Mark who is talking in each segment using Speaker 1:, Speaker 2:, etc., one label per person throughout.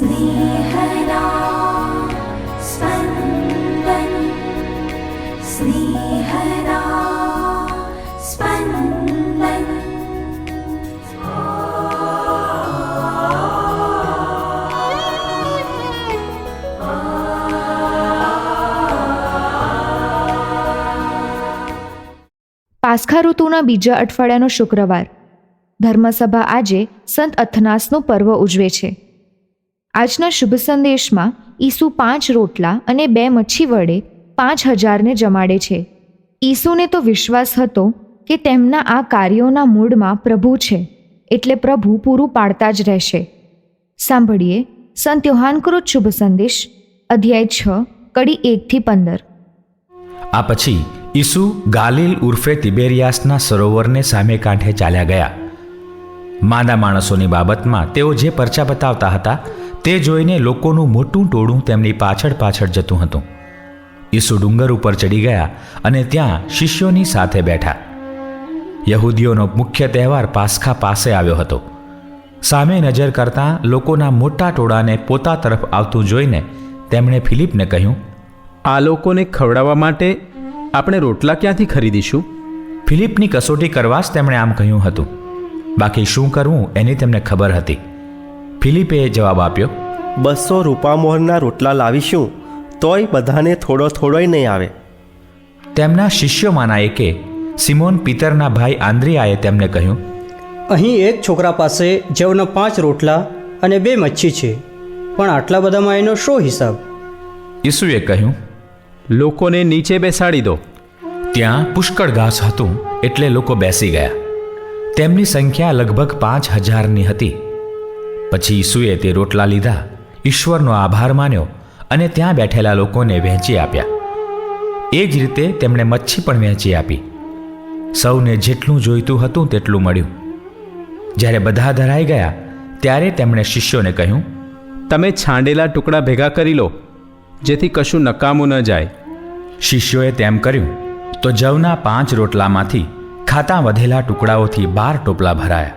Speaker 1: स्नेहदा स्पन्दन् स्नेहदा स्पन्दन्
Speaker 2: પાસખા ઋતુના બીજા અઠવાડિયાનો શુક્રવાર ધર્મસભા આજે સંત અથનાસનું પર્વ ઉજવે છે આજના શુભ સંદેશમાં ઈસુ પાંચ રોટલા અને બે મચ્છી વડે પાંચ હજારને જમાડે છે. ઈસુને તો વિશ્વાસ હતો કે તેમના આ કાર્યોના મૂળમાં પ્રભુ છે, એટલે પ્રભુ પૂરું પાડતા જ રહેશે. સાંભળીએ સંત યોહાનકૃત શુભ સંદેશ, અધ્યાય છ, કડી એકથી પંદર.
Speaker 3: આ પછી ઈસુ ગાલિલ ઉર્ફે તિબેરિયાસના સરોવરને સામે કાંઠે ચાલ્યા ગયા. માંદા માણસોની બાબતમાં તેઓ જે પરચા બતાવતા હતા તે જોઈને લોકોનું મોટું ટોળું તેમની પાછળ પાછળ જતું હતું. ઈસુ ડુંગર ઉપર ચડી ગયા અને ત્યાં શિષ્યોની સાથે બેઠા. યહૂદીઓનો મુખ્ય તહેવાર પાસખા પાસે આવ્યો હતો. સામે નજર કરતાં લોકોના મોટા ટોળાને પોતા તરફ આવતું જોઈને તેમણે ફિલિપને કહ્યું
Speaker 4: આ લોકોને ખવડાવવા માટે આપણે રોટલા ક્યાંથી ખરીદીશું?
Speaker 3: ફિલિપની કસોટી કરવા જ તેમણે આમ કહ્યું હતું. બાકી શું કરવું એની તેમને ખબર હતી. ફિલિપે જવાબ આપ્યો
Speaker 5: બસો રૂપામોહરના રોટલા લાવીશું તોય બધાને થોડો થોડોય નહીં આવે.
Speaker 3: તેમના શિષ્યોમાંના એકે સિમોન પિતરના ભાઈ આંદ્રિયાએ તેમને કહ્યું
Speaker 6: અહીં એક છોકરા પાસે જવના પાંચ રોટલા અને બે મચ્છી છે પણ આટલા બધામાં એનો શો હિસાબ?
Speaker 3: ઈસુએ કહ્યું
Speaker 4: લોકોને નીચે બેસાડી દો.
Speaker 3: ત્યાં પુષ્કળ ઘાસ હતું એટલે લોકો બેસી ગયા. તેમની સંખ્યા લગભગ પાંચ હજારની હતી. પછી ઈસુએ તે રોટલા લીધા ઈશ્વરનો આભાર માન્યો અને ત્યાં બેઠેલા લોકોને વહેંચી આપ્યા. એ જ રીતે તેમણે મચ્છી પણ વહેંચી આપી. સૌને જેટલું જોઈતું હતું તેટલું મળ્યું. જ્યારે બધા ધરાઈ ગયા ત્યારે તેમણે શિષ્યોને કહ્યું
Speaker 4: તમે છાંડેલા ટુકડા ભેગા કરી લો જેથી કશું નકામું ન જાય.
Speaker 3: શિષ્યોએ તેમ કર્યું તો જવના પાંચ રોટલામાંથી ખાતા વધેલા ટુકડાઓથી બાર ટોપલા ભરાયા.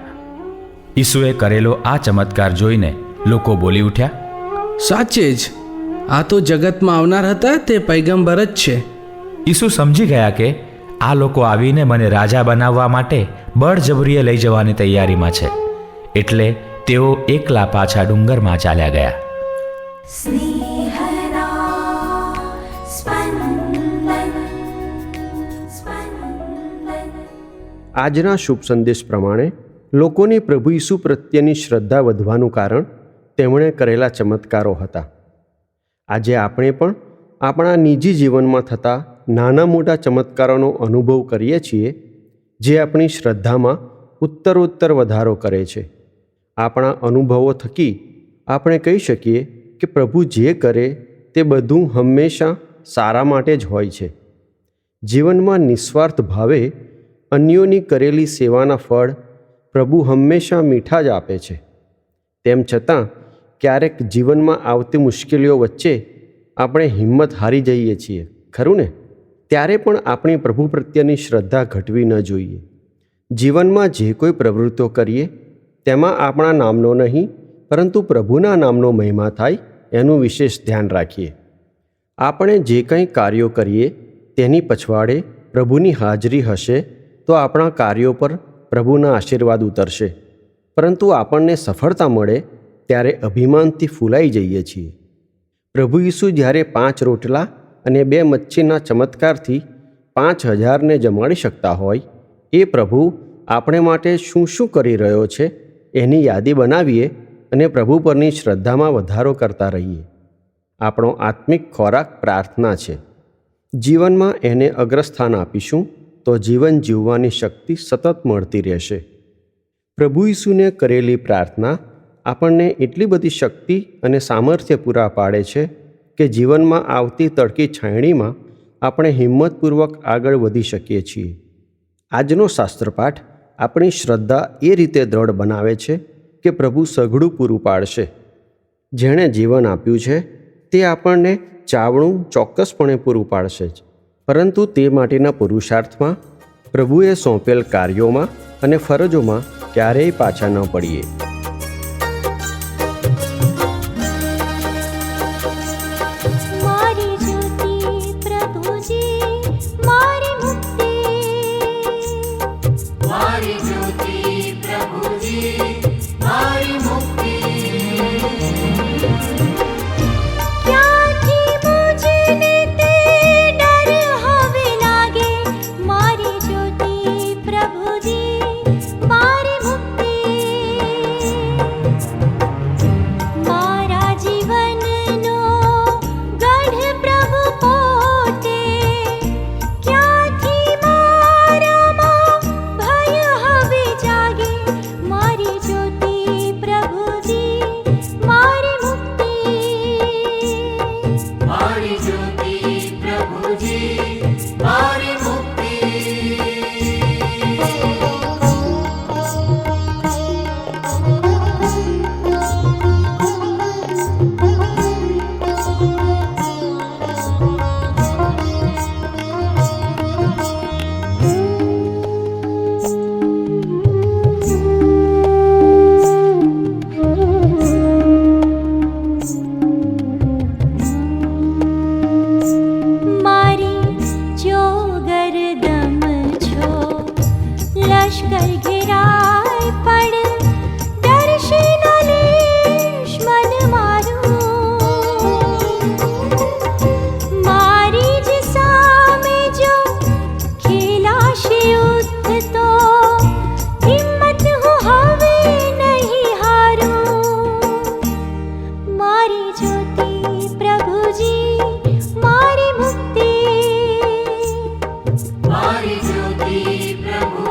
Speaker 3: ઈસુએ કરેલો આ ચમત્કાર જોઈને લોકો બોલી ઉઠ્યા
Speaker 7: સાચે જ. આ તો જગતમાં આવનાર હતા તે પૈગંબર જ છે.
Speaker 3: ઈસુ સમજી ગયા કે આ લોકો આવીને મને રાજા બનાવવા માટે બળજબરીએ લઈ જવાની તૈયારીમાં છે. એટલે તેઓ એકલા પાછા ડુંગરમાં ચાલ્યા ગયા.
Speaker 8: આજના શુભ સંદેશ પ્રમાણે લોકોની પ્રભુ ઈસુ પ્રત્યેની શ્રદ્ધા વધવાનું કારણ તેમણે કરેલા ચમત્કારો હતા. આજે આપણે પણ આપણા નિજી જીવનમાં થતા નાના મોટા ચમત્કારોનો અનુભવ કરીએ છીએ, જે આપણી શ્રદ્ધામાં ઉત્તરોત્તર વધારો કરે છે. આપણા અનુભવો થકી આપણે કહી શકીએ કે પ્રભુ જે કરે તે બધું હંમેશા સારા માટે જ હોય છે. જીવનમાં નિસ્વાર્થ ભાવે અન્યોની કરેલી સેવાના ફળ પ્રભુ હંમેશા મીઠા જ આપે છે. તેમ છતાં, ક્યારેક જીવનમાં આવતી મુશ્કેલીઓ વચ્ચે આપણે હિંમત હારી જઈએ છીએ, ખરું ને? ત્યારે પણ આપણી પ્રભુ પ્રત્યેની શ્રદ્ધા ઘટવી ન જોઈએ. જીવનમાં જે કોઈ પ્રવૃત્તિઓ કરીએ, તેમાં આપણા નામનો નહીં, પરંતુ પ્રભુના નામનો મહિમા થાય, એનું વિશેષ ધ્યાન રાખીએ. આપણે જે કંઈ કાર્યો કરીએ, તેની પછવાડે પ્રભુની હાજરી હશે તો આપણા કાર્યો પર પ્રભુના આશીર્વાદ ઉતરશે. પરંતુ આપણને સફળતા મળે ત્યારે અભિમાનથી ફૂલાઈ જઈએ છીએ. પ્રભુ ઈસુ જ્યારે પાંચ રોટલા અને બે મચ્છીના ચમત્કારથી પાંચ હજારને જમાડી શકતા હોય, એ પ્રભુ આપણે માટે શું શું કરી રહ્યો છે એની યાદી બનાવીએ અને પ્રભુ પરની શ્રદ્ધામાં વધારો કરતા રહીએ. આપણો આત્મિક ખોરાક પ્રાર્થના છે. જીવનમાં એને અગ્રસ્થાન આપીશું. તો જીવન જીવવાની શક્તિ સતત મળતી રહેશે. પ્રભુ ઈસુને કરેલી પ્રાર્થના આપણને એટલી બધી શક્તિ અને સામર્થ્ય પૂરા પાડે છે કે જીવનમાં આવતી તડકી છાંયણીમાં આપણે હિંમતપૂર્વક આગળ વધી શકીએ છીએ. આજનો શાસ્ત્રપાઠ આપણી શ્રદ્ધા એ રીતે દ્રઢ બનાવે છે કે પ્રભુ સઘળું પૂરું પાડશે. જેણે જીવન આપ્યું છે તે આપણને ચાવણું ચોક્કસપણે પૂરું પાડશે જ. પરંતુ તે માટેના પુરુષાર્થમાં પ્રભુએ સોંપેલ કાર્યોમાં અને ફરજોમાં ક્યારેય પાછા ન પડીએ.
Speaker 1: sempre pra você.